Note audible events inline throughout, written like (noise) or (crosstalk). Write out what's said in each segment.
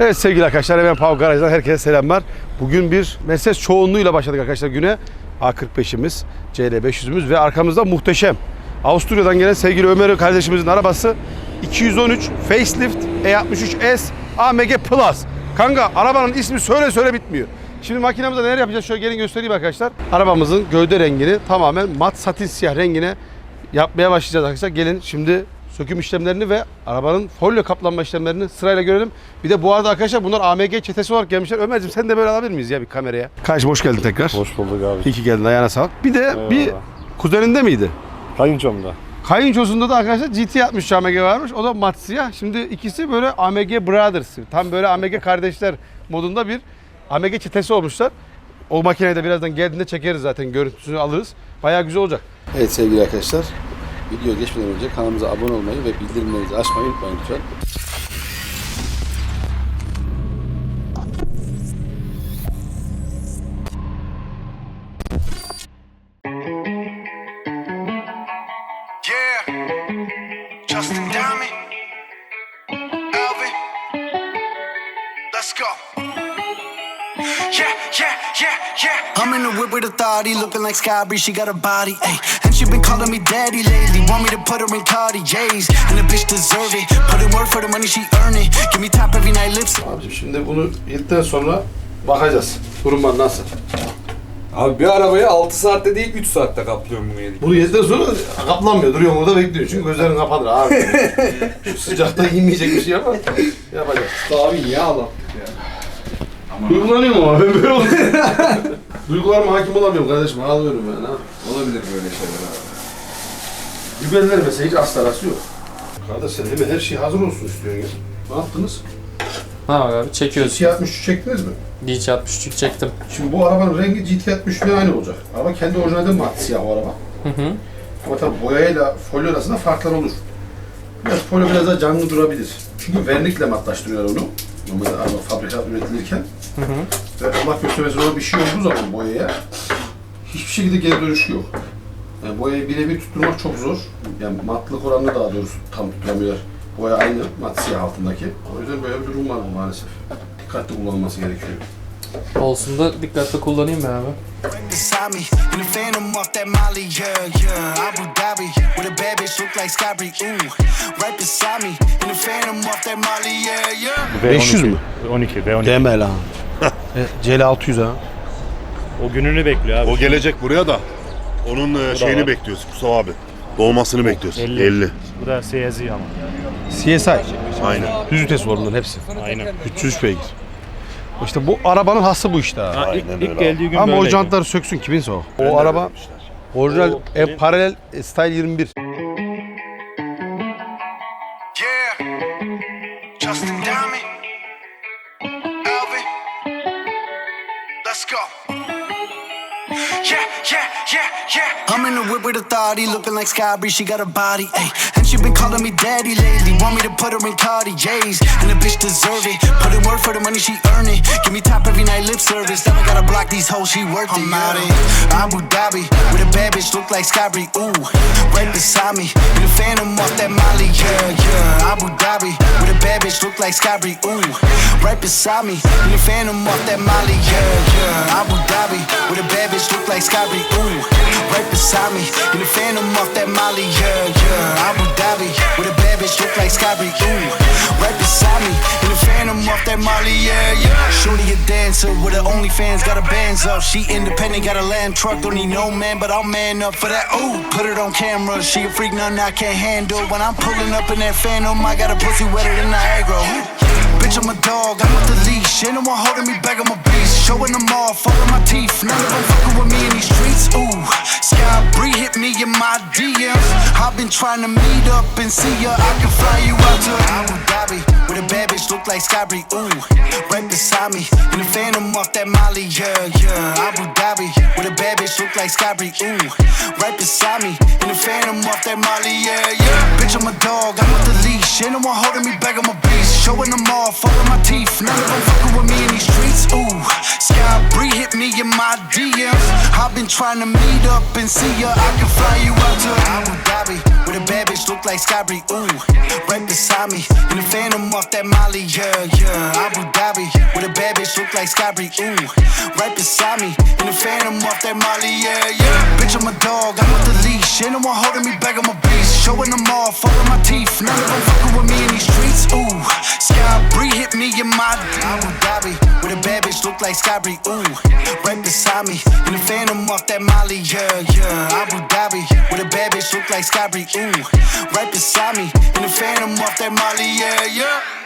Evet sevgili arkadaşlar hemen Pav Garaj'dan herkese selamlar. Bugün bir Mercedes çoğunluğuyla başladık arkadaşlar güne. A45'imiz, CL500'ümüz ve arkamızda muhteşem. Avusturya'dan gelen sevgili Ömer kardeşimizin arabası 213 Facelift E63S AMG Plus. Kanka arabanın ismi söyle söyle bitmiyor. Şimdi makinamızda neler yapacağız? Şöyle gelin göstereyim arkadaşlar. Arabamızın gövde rengini tamamen mat satin siyah rengine yapmaya başlayacağız arkadaşlar. Gelin şimdi söküm işlemlerini ve arabanın folyo kaplanma işlemlerini sırayla görelim. Bir de bu arada arkadaşlar bunlar AMG çetesi olarak gelmişler. Ömerciğim sen de böyle alabilir miyiz ya bir kameraya? Kardeşim hoş geldin tekrar. Hoş bulduk abi. İyi ki geldin ayağına sağlık. Bir de bir Eyvallah. kuzeninde miydi? Kayınçomda. Kayınçosunda da arkadaşlar GT 60 AMG varmış. O da mat siyah. Şimdi ikisi böyle AMG Brothers. Tam böyle AMG kardeşler modunda bir AMG çetesi olmuşlar. O makineyi de birazdan geldiğinde çekeriz zaten. Görüntüsünü alırız. Bayağı güzel olacak. Evet sevgili arkadaşlar. Video geçmeden önce kanalımıza abone olmayı ve bildirimlerinizi açmayı unutmayın lütfen. İn the whip with authority, looking like Sky Bree, she got a body, ayy. And she been calling me daddy lately, want me to put her in Cartier's. And the bitch deserve it, put in work for the money she earn it. Give me top every night, lips. Abicim şimdi bunu yedikten sonra bakacağız. Durumlar nasıl? Abi bir arabayı 6 saatte değil 3 saatte kaplıyorum bunu yedik. Bunu yedikten sonra kaplanmıyor. Duruyor orada bekliyor. Çünkü gözlerin kapanır abi. (laughs) Şu sıcakta yemeyecek bir şey ama yapacağız. Abi niye ağlattık ya? Duygulanıyorum ama ben böyle oldum. (laughs) Duygularıma hakim olamıyorum kardeşim. Ağlıyorum ben. Ha. Olabilir böyle şeyler abi. Biberler mesela hiç asla arası yok. Kardeş sen değil mi? Her şey hazır olsun istiyorsun ya. Ne yaptınız? Ha bak abi çekiyoruz. GT63 çektiniz mi? DC 63 çektim. Şimdi bu arabanın rengi GT63 ile aynı olacak. Araba kendi orijinalde mat siyah o araba. Hı hı. Ama tabii boyayla folyo arasında farklar olur. Biraz folyo biraz daha canlı durabilir. Çünkü vernikle matlaştırıyorlar onu. Normalde araba fabrika üretilirken. Hı hı. Ve Allah göstermesin ona bir şey olduğu zaman boyaya hiçbir şekilde geri dönüşü yok. Yani boyayı birebir tutturmak çok zor. Yani matlık oranını daha doğrusu tam tutturamıyorlar. Boya aynı mat siyah altındaki. O yüzden böyle bir durum var maalesef. Dikkatli kullanılması gerekiyor. Olsun da dikkatli kullanayım ben abi. Right beside me, in the phantom off that Molly, yeah, yeah. Abu Dhabi, with a bad bitch look like Sky Bree, ooh. Right beside me, in the phantom off that Molly, yeah, yeah. 500 mü? 12 V12. Demel ha. CL 600 ha. O gününü bekliyor abi. O gelecek buraya da onun e, şeyini var. bekliyoruz Mustafa abi. Doğmasını bekliyoruz. 50. 50. Bu da CSI ama. CSI. Aynen. Düz vites var bunların hepsi. Aynen. 303 beygir. İşte bu arabanın hası bu işte. ha. İlk, Aynen ilk öyle geldiği gün Ama o böyleydi. jantları söksün kiminse o. O araba orijinal e, paralel e, style 21. Yeah, yeah, yeah, yeah. I'm in the whip with a authority, looking like Sky Bree, she got a body, ayy. And she been calling me daddy lately, want me to put her in Cartier's. And the bitch deserve it, put in work for the money she earn it. Give me top every night, lip service. Now I gotta block these hoes, she worth it. I'm out in Abu Dhabi, with a bad bitch, look like Sky Bree, ooh. Right beside me, in the phantom off that Molly, yeah, yeah. Like Sky ooh. Right beside me, in the phantom off that Molly, yeah, yeah. Abu Dhabi, with a bad bitch, look like Sky ooh. Right beside me, in the phantom off that Molly, yeah, yeah. Abu Dhabi, with a bad bitch, look like Sky ooh. Right beside me, in the phantom off that Molly, yeah, yeah. Shorty a dancer with her OnlyFans, got her bands up. She independent, got a land truck, don't need no man, but I'll man up for that. Ooh, put it on camera, she a freak, nothing I can't handle. When I'm pulling up in that phantom, I got a pussy wetter than Niagara. Bitch, I'm a dog, I'm with the leash. Ain't no one holding me back, I'm a beast. Showing them all of my teeth. None of them fucking with me in these streets. Ooh, Sky Bree hit me in my DMs. I've been trying to meet up and see ya. I can fly you out to Abu Dhabi. With a bad bitch, look like Sky Bree. Ooh, right beside me. In the phantom off that Molly, yeah, yeah. Abu Dhabi. With a bad bitch, look like Sky Bree. Ooh, right beside me. In the phantom off that Molly, yeah, yeah. Bitch, I'm a trying to meet up and see ya. I can fly you out to Abu Dhabi. With a bad bitch look like Scotty, ooh. Right beside me, in the phantom off that Molly, yeah, yeah. Abu Dhabi, with a bad bitch look like Scotty, ooh. Right beside me, in the phantom off that Molly, yeah, yeah. Bitch, I'm a dog, I'm with the leash. Ain't no one holding me back, I'm a beast. Showing them off, all of my teeth. None of them fucking with me in these streets, ooh. Sky Bree hit me in my Abu Dhabi, with a bad bitch look like Scotty, ooh. Right beside me, in the phantom off that Molly, yeah, yeah. Abu Dhabi, with a bad bitch look like Scotty, ooh. Right beside me, in the phantom off that Molly, yeah, yeah.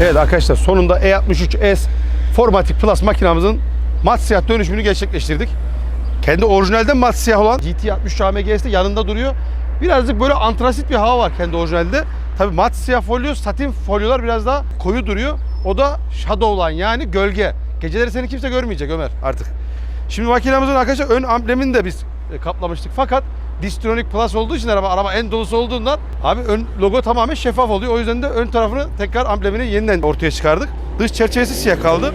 Evet arkadaşlar sonunda E63S Formatic Plus makinamızın mat siyah dönüşümünü gerçekleştirdik. Kendi orijinalden mat siyah olan GT63 AMG'si de yanında duruyor. Birazcık böyle antrasit bir hava var kendi orijinalde. Tabii mat siyah folyo, satin folyolar biraz daha koyu duruyor. O da shadowline yani gölge. Geceleri seni kimse görmeyecek Ömer artık. Şimdi makinamızın arkadaşlar ön amblemini de biz e, kaplamıştık. Fakat Distronic Plus olduğu için araba, araba en dolusu olduğundan abi ön logo tamamen şeffaf oluyor. O yüzden de ön tarafını tekrar amblemini yeniden ortaya çıkardık. Dış çerçevesi siyah kaldı.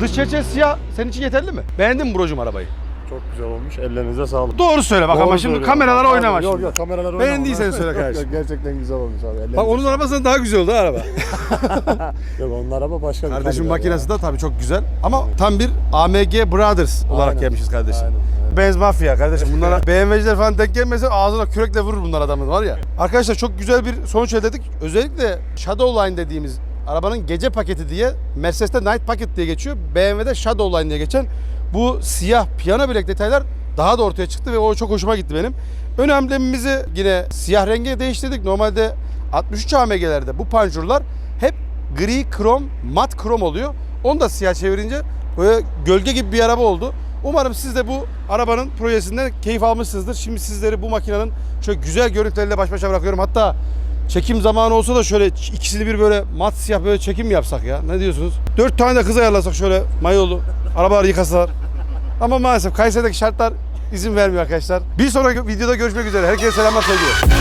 Dış çerçevesi siyah senin için yeterli mi? Beğendin mi brocum arabayı? Çok güzel olmuş. Ellerinize sağlık. Doğru söyle bak ama Doğru şimdi söylüyorsun. kameralara Abi, oynama Yok şimdi. yok kameralar oynama. Beğendiysen (laughs) söyle Yok, kardeşim. yok, Gerçekten güzel olmuş abi. Ellerinize Bak onun arabasından daha güzel oldu ha araba. (laughs) Yok onun araba başka bir Kardeşim makinesi ya. de tabii çok güzel. Ama tam bir AMG Brothers olarak Aynen. gelmişiz kardeşim. Aynen, Benz mafya kardeşim. Bunlara (laughs) BMW'ciler falan denk gelmese ağzına kürekle vurur bunlar adamın var ya. Arkadaşlar çok güzel bir sonuç elde ettik. Özellikle Shadowline dediğimiz arabanın gece paketi diye Mercedes'te Night Packet diye geçiyor. BMW'de Shadowline diye geçen bu siyah piyano bilek detaylar daha da ortaya çıktı ve o çok hoşuma gitti benim. Ön amblemimizi yine siyah renge değiştirdik. Normalde 63 AMG'lerde bu panjurlar hep gri krom, mat krom oluyor. Onu da siyah çevirince böyle gölge gibi bir araba oldu. Umarım siz de bu arabanın projesinden keyif almışsınızdır. Şimdi sizleri bu makinenin şöyle güzel görüntüleriyle baş başa bırakıyorum. Hatta çekim zamanı olsa da şöyle ikisini bir böyle mat siyah böyle çekim yapsak ya? Ne diyorsunuz? Dört tane de kız ayarlasak şöyle mayolu. Arabaları yıkasalar. Ama maalesef Kayseri'deki şartlar izin vermiyor arkadaşlar. Bir sonraki videoda görüşmek üzere. Herkese selamlar sevgiler.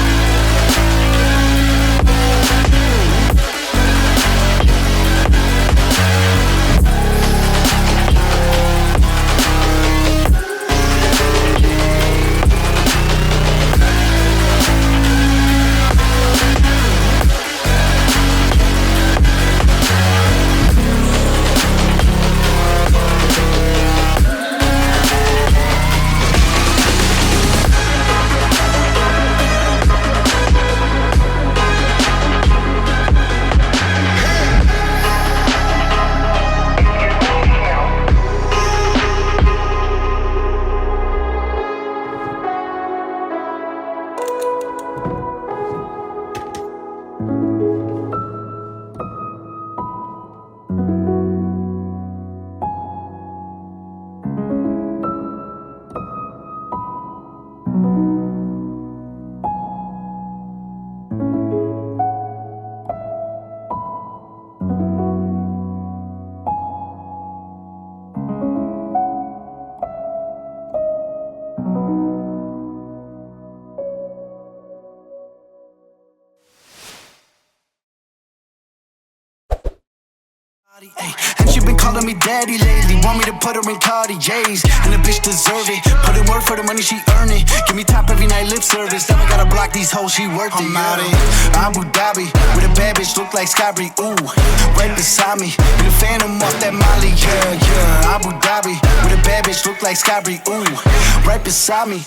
Daddy lately. Want me to put her in Cartiers, and the bitch deserve it. Put in work for the money she earn it. Give me top every night lip service. Now I gotta block these hoes, she worth it. I'm out in Abu Dhabi with a bad bitch look like Scotty. Ooh, right beside me, in a phantom off that Molly. Yeah, yeah. Abu Dhabi with a bad bitch look like Scotty. Ooh, right beside me.